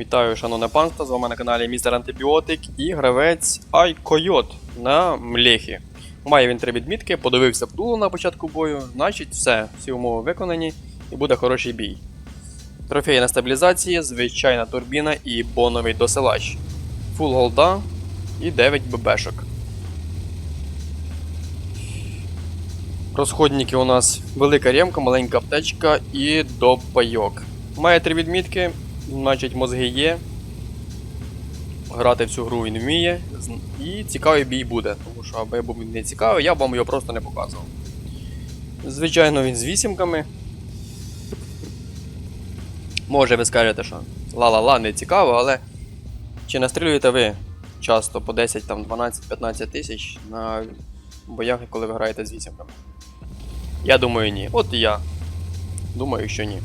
Вітаю, шановне панство, з вами на каналі Містер Антибіотик і гравець Айкойот на Млехі. Має він три відмітки, подивився в дуло на початку бою, значить все, всі умови виконані і буде хороший бій. Трофеї на стабілізації, звичайна турбіна і боновий досилач. Фул голда і 9 ББшок. Розходники у нас велика ремка, маленька аптечка і допайок. Має три відмітки, значить мозги є. Грати в цю гру він вміє. І цікавий бій буде, тому що аби був не цікавий, я б вам його просто не показував. Звичайно, він з вісімками. Може ви скажете, що ла-ла-ла, не цікаво, але чи настрілюєте ви часто по 10, там, 12-15 тисяч на боях, коли ви граєте з вісімками? Я думаю, ні. От і я. Думаю, що ні.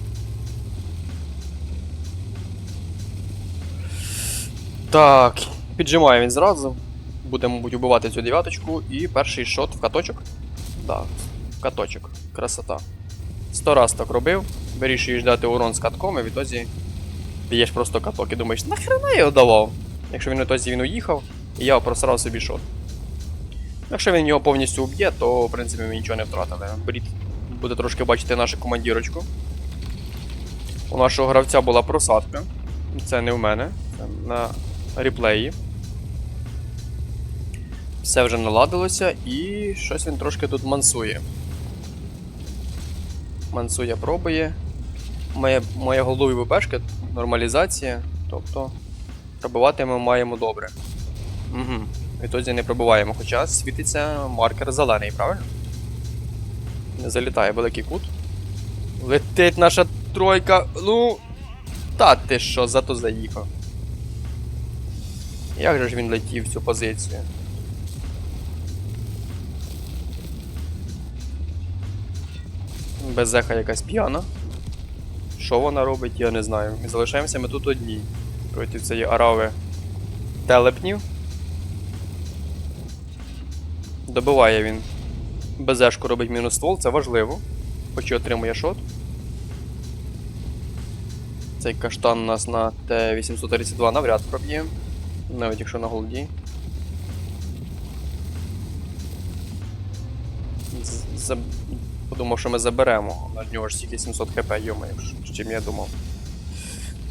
Так, піджимає він зразу. Буде, мабуть, убивати цю дев'яточку. І перший шот в каточок. Да, в каточок. Красота. Сто раз так робив. Вирішуєш дати урон з катком, і в ітозі б'єш просто каток і думаєш, нахрена я його давав? Якщо він в ітозі він уїхав, і я просрав собі шот. Якщо він його повністю уб'є, то в принципі ми нічого не втратили. Брід буде трошки бачити нашу командірочку. У нашого гравця була просадка. Це не в мене, це на реплеї. Все вже наладилося і щось він трошки тут мансує. Мансує пробує. Моє, моє голові ВПшки нормалізація. Тобто пробивати ми маємо добре. Угу. Відтоді не пробиваємо, хоча світиться маркер зелений, правильно? Не залітає великий кут. Летить наша тройка. Ну. Та ти що, зато заїхав. Як же ж він летів в цю позицію? Безеха якась п'яна. Що вона робить, я не знаю. Ми залишаємося ми тут одні. Проти цієї арави телепнів. Добиває він. Безешку робить мінус ствол, це важливо. Хоч і отримує шот. Цей каштан у нас на Т-832 навряд проб'є. Навіть якщо на голді. З- за- Подумав, що ми заберемо. На нього ж тільки 700 хп, йома, з чим я думав.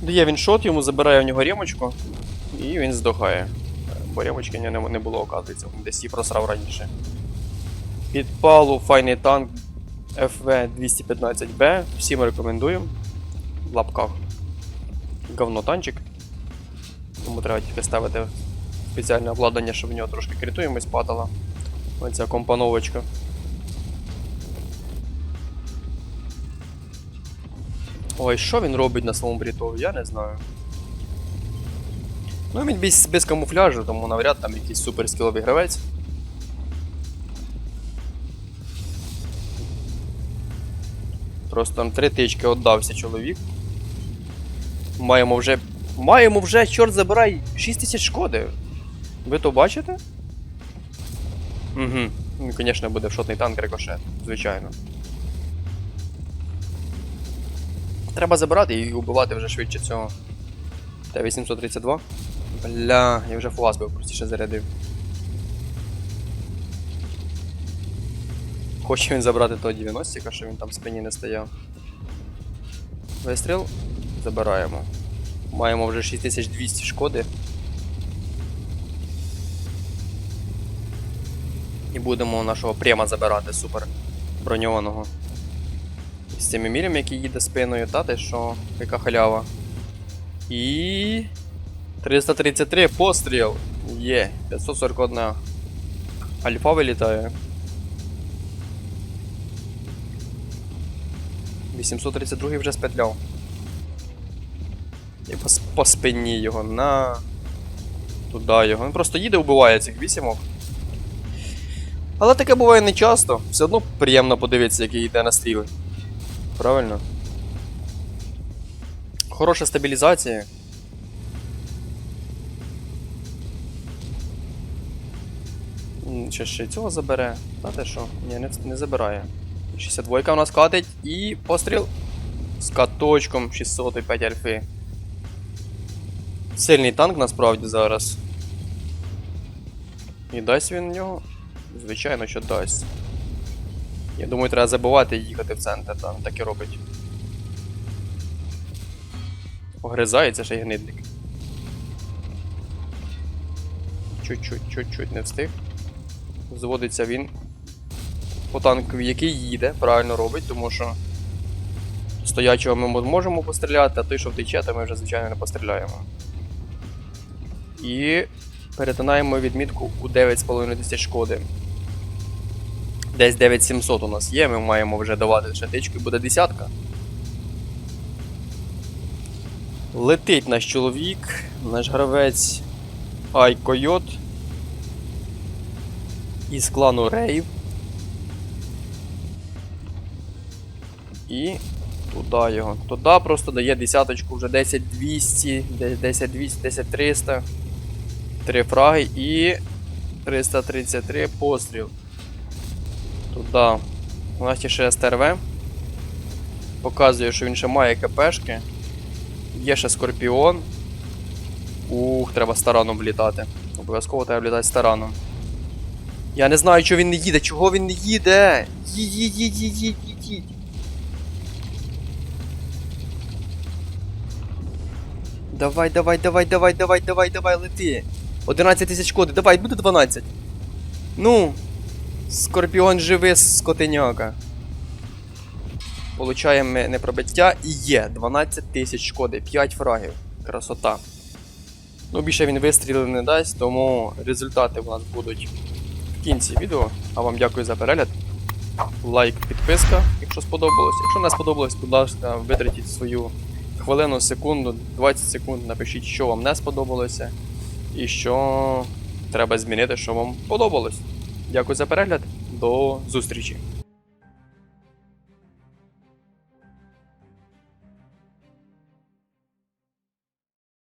Дає він шот, йому забирає в нього ремочку, і він здохає. Бо ремочки нього не було, оказується, він десь її просрав раніше. Підпалу файний танк FV215B. Всім рекомендуємо. В лапках. Говно танчик. Тому треба тільки ставити спеціальне обладнання, щоб в нього трошки критуємость падала. Оця компоновочка. Ой, що він робить на своєму брітові, я не знаю. Ну, він без, без камуфляжу, тому навряд там якийсь суперскіловий гравець. Просто там три тички віддався чоловік. Маємо вже. Маємо вже, чорт забирай, 6 тисяч шкоди. Ви то бачите? Угу. Ну, звісно, буде шотний танк рикошет, звичайно. Треба забирати і убивати вже швидше цього. Т-832. Бля, я вже фуаз би простіше зарядив. Хоче він забрати того 90 що він там в спині не стояв. Вистріл. Забираємо. Маємо вже 6200 шкоди. І будемо нашого према забирати супер броньованого. З цими мілем, який їде спиною, та ти що, яка халява. І. 333 постріл. Є, 541 альфа вилітає. 832 вже спетляв. І по, по спині його на. Туди його. Він просто їде, вбиває цих вісімок. Але таке буває не часто. Все одно приємно подивитися, який йде на стріли. Правильно? Хороша стабілізація. М, Ще цього забере. Та те що? Ні, не, не забирає. 62 у нас катить і постріл з каточком 605 альфи. Сильний танк насправді зараз. І дасть він нього? Звичайно, що дасть. Я думаю, треба забувати їхати в центр, там так і робить. Огризається ще й гнидник. Чуть-чуть, чуть-чуть не встиг. Зводиться він по танкові, який їде, правильно робить, тому що стоячого ми можемо постріляти, а той, що втече, то ми вже, звичайно, не постріляємо. І перетинаємо відмітку у 9,5 тисяч шкоди. Десь 9700 у нас є, ми маємо вже давати ще тичку і буде десятка. Летить наш чоловік, наш гравець Ай Койот із клану Рейв. І туди його. Туди просто дає десяточку вже 10200, 10200, 10300. Три фраги і 333 постріл. Туди. У нас ще СТРВ. Показує, що він ще має КПшки. Є ще Скорпіон. Ух, треба стараном влітати. Обов'язково треба влітати стараном. Я не знаю, чого він не їде. Чого він не їде? Їдь, їдь, їдь, їдь, їдь, їдь. Давай, давай, давай, давай, давай, давай, давай, лети. 11 тисяч коди, давай, буде 12. Ну. Скорпіон живий, скотиняка. Получаємо непробиття і є 12 тисяч шкоди, 5 фрагів. Красота. Ну, більше він вистрілів не дасть, тому результати у нас будуть в кінці відео. А вам дякую за перегляд. Лайк, підписка, якщо сподобалось. Якщо не сподобалось, будь ласка, витратіть свою хвилину, секунду, 20 секунд, напишіть, що вам не сподобалося, і що треба змінити, що вам подобалось. Дякую за перегляд. До зустрічі!